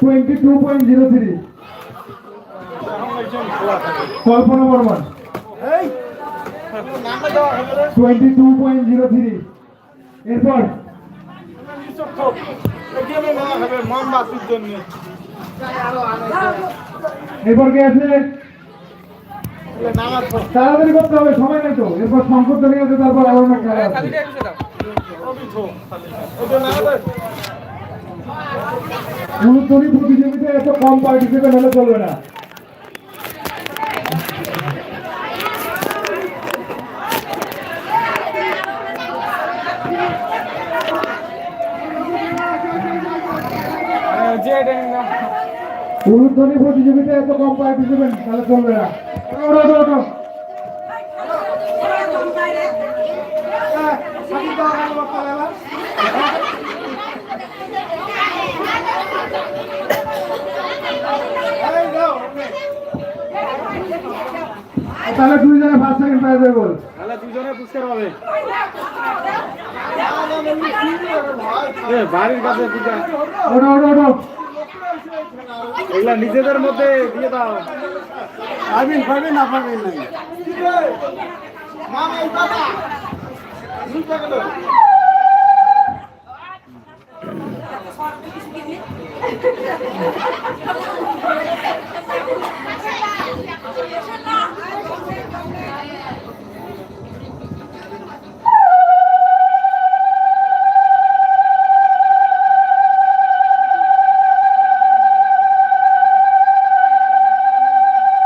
Twenty two point zero three Kalpana Barman. Twenty two point zero three এরপর। এরপর কে আছে? তাড়াতাড়ি করতে হবে, সময় নেই তো। এরপর সংকট চলে গেছে তারপর আরও উলুধ্বনি প্রতিযোগিতায় এত কম পার্টিসিপেন্ট হলে চলবে না। উলুধ্বনি প্রতিযোগিতায় এত কম পার্টিসিপেন্ট তাহলে চলবে না। তাহলে দুইজনে ফার্স্ট সেকেন্ড প্রাইজ বল তাহলে দুজনে পুরস্কার পাবে এ, বাড়ির কাছে ওঠো ওঠো ওঠো। এগুলা নিজেদের মধ্যে দিয়ে দাও। পাবেন পাবেন না পাবেন নাই। Ну, так, да.